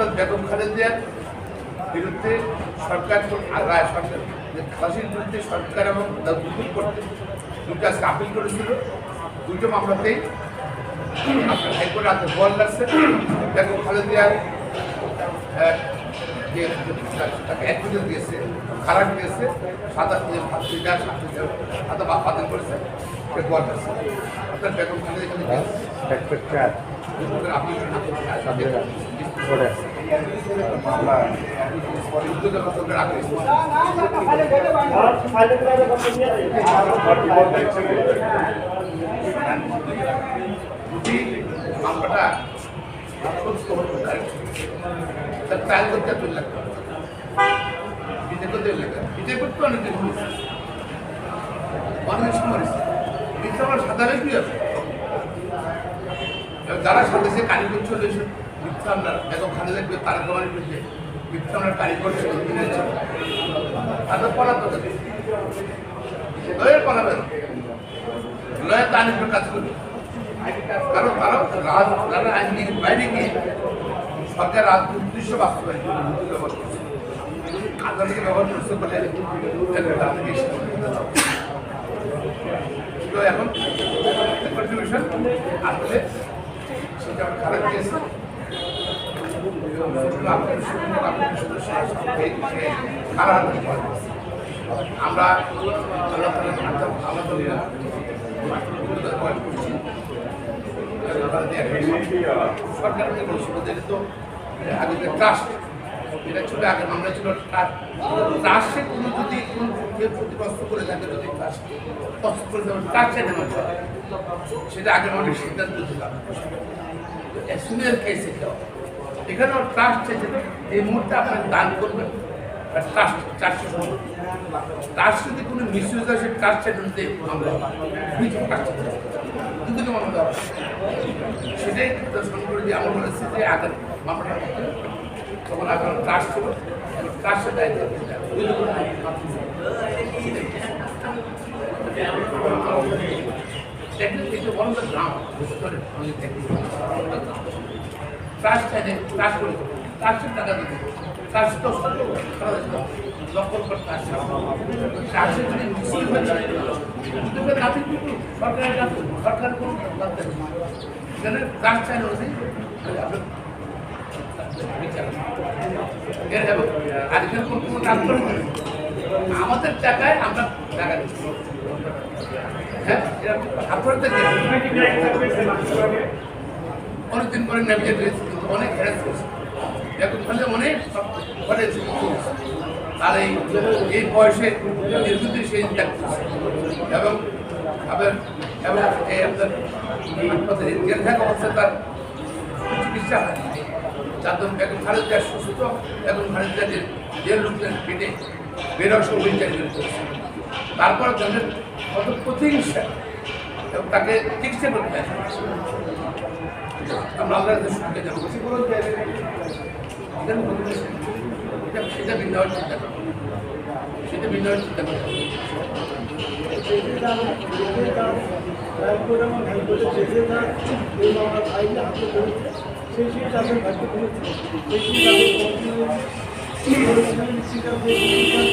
অর্থাৎ বেগম খালেদিয়ার বিরুদ্ধে সরকার সরকার খালাসির বিরুদ্ধে সরকার এবং করতে দুটো আজকে আপিল করেছিল দুটো মামলাতেই আপনার বল লাগছে বেগম খালেদিয়ার অ্যাডমিশন দিয়েছে খারাপ দিয়েছে বল লাগছে গেছে। আপনি মামলাটা ট্রায়াল করতে দুই লাখ বিজে করতে দুই লাখ বিজে করতে অনেক হয়েছে অনেক সময় হয়েছে আমার সাধারণ যারা সাথে কারিগর চলে আমরা বেগম খালেদা জিয়া তারেক রহমানের কারিগর কিনেছে তাদের পড়াতে হবে লয়ের কাজ করবে। কারণ তারা রাজ, তারা আইনজীবীর বাইরে গিয়ে সরকার রাজনীতির উদ্দেশ্য বাস্তবায়ন ব্যবহার করছে। বলে এখন আসলে সেটা খারাপ দিয়েছে আমরা ট্রাস্ট এটা ছিল আগে মামলা ছিল কোনো যদি কোনো করে থাকে যদি ট্রাস্ট করে ট্রাস্টে নেওয়া সেটা আগে মানুষ সিদ্ধান্ত দিলাম অ্যাসুমের কেসে কেউ এখানেও ট্রাস্ট চেয়েছে এই মুহূর্তে আপনার দান করবেন। ট্রাস্ট চারশো ট্রাস্ট কোনো মিসইউজ হয় সে ট্রাস্ট হয়। সেটাই দর্শন করে দিয়ে আমরা বলেছি যে আগে মামলাটা তখন আগে ট্রাস্ট ছিল ট্রাস্ট আছে ট্রাস্ট করে ট্রাস্টের টাকা দিতে ট্রাস্ট তো লক্ষ লক্ষ ট্রাস্ট ট্রাস্টের যদি মিছিল হয়ে যায় কিন্তু নাতি কিন্তু সরকারের কাছে সরকার কোনো করতে এখানে ট্রাস্ট চাই না বিচার এর এবং আর এখানে কোনো কোনো কাজ করে না। আমাদের টাকায় আমরা টাকা দিচ্ছি। হ্যাঁ অনেকদিন পরে নেভিগেট হয়েছে কিন্তু অনেক হ্যারাস এখন ফলে অনেক ঘরে আর এই এই বয়সে দীর্ঘদিন সেই ত্যাগ এবং এবং এই আপনার থাকা অবস্থায় তার চিকিৎসা হয়। জন্য এখন খালেদা সুস্থ এখন খালেদা জেল ঢুকলেন পেটে সব উইলচার করেছে তারপর তাদের কত প্রতিহিংসা এবং তাকে চিকিৎসা করতে আমরা শুনতে যাব এখানে বলতে চাইছি, এটা সেটা ভিন্ন হওয়ার চিন্তা করো সেটা ভিন্ন হওয়ার চিন্তা করো তাদের